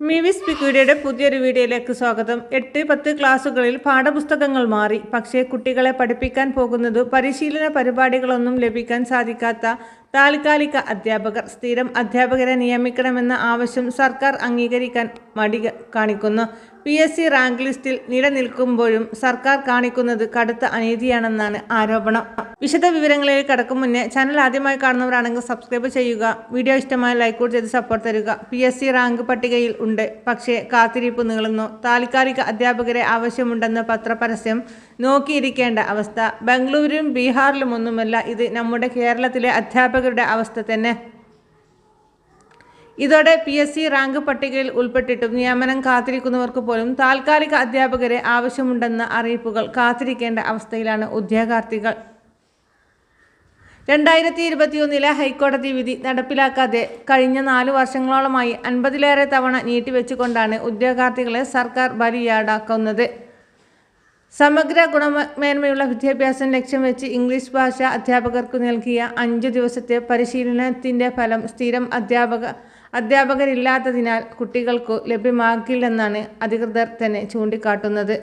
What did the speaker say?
മിവിസ് പിക്യൂരിയുടെ പുതിയൊരു വീഡിയോയിലേക്ക് സ്വാഗതം. എട്ട് പത്ത് ക്ലാസ്സുകളിൽ പാഠപുസ്തകങ്ങൾ മാറി. പക്ഷേ കുട്ടികളെ പഠിപ്പിക്കാൻ പോകുന്നത് പരിശീലന പരിപാടികളൊന്നും ലഭിക്കാൻ സാധിക്കാത്ത താൽക്കാലിക അധ്യാപകർ. സ്ഥിരം അധ്യാപകരെ നിയമിക്കണമെന്ന ആവശ്യം സർക്കാർ അംഗീകരിക്കാൻ മടി കാണിക്കുന്നു. പി എസ് സി റാങ്ക് ലിസ്റ്റിൽ നിലനിൽക്കുമ്പോഴും സർക്കാർ കാണിക്കുന്നത് കടുത്ത അനീതിയാണെന്നാണ് ആരോപണം. വിശദ വിവരങ്ങളിലേക്ക് കടക്കും മുന്നേ ചാനൽ ആദ്യമായി കാണുന്നവരാണെങ്കിൽ സബ്സ്ക്രൈബ് ചെയ്യുക. വീഡിയോ ഇഷ്ടമായ ലൈക്ക് ചെയ്ത് സപ്പോർട്ട് തരിക. പി എസ് സി റാങ്ക് പട്ടികയിൽ ഉണ്ട്. പക്ഷേ കാത്തിരിപ്പ് നീളുന്നു. താൽക്കാലിക അധ്യാപകരെ ആവശ്യമുണ്ടെന്ന പത്രപരസ്യം നോക്കിയിരിക്കേണ്ട അവസ്ഥ. ബംഗളൂരും ബീഹാറിലും ഒന്നുമല്ല. ഇത് നമ്മുടെ കേരളത്തിലെ അധ്യാപകരുടെ അവസ്ഥ തന്നെ. ഇതോടെ പി എസ് സി റാങ്ക് പട്ടികയിൽ ഉൾപ്പെട്ടിട്ടും നിയമനം കാത്തിരിക്കുന്നവർക്ക് പോലും താൽക്കാലിക അധ്യാപകരെ ആവശ്യമുണ്ടെന്ന അറിയിപ്പുകൾ കാത്തിരിക്കേണ്ട അവസ്ഥയിലാണ് ഉദ്യോഗാർത്ഥികൾ. രണ്ടായിരത്തി ഇരുപത്തിയൊന്നിലെ ഹൈക്കോടതി വിധി നടപ്പിലാക്കാതെ കഴിഞ്ഞ നാലു വർഷങ്ങളോളമായി അൻപതിലേറെ തവണ നീട്ടിവെച്ചുകൊണ്ടാണ് ഉദ്യോഗാർത്ഥികളെ സർക്കാർ ബലിയാടാക്കുന്നത്. സമഗ്ര ഗുണമേന്മയുള്ള വിദ്യാഭ്യാസം ലക്ഷ്യം വെച്ച് ഇംഗ്ലീഷ് ഭാഷ അധ്യാപകർക്ക് നൽകിയ അഞ്ചു ദിവസത്തെ പരിശീലനത്തിന്റെ ഫലം സ്ഥിരം അധ്യാപക അധ്യാപകരില്ലാത്തതിനാൽ കുട്ടികൾക്കു ലഭ്യമാക്കില്ലെന്നാണ് അധികൃതർ തന്നെ ചൂണ്ടിക്കാട്ടുന്നത്.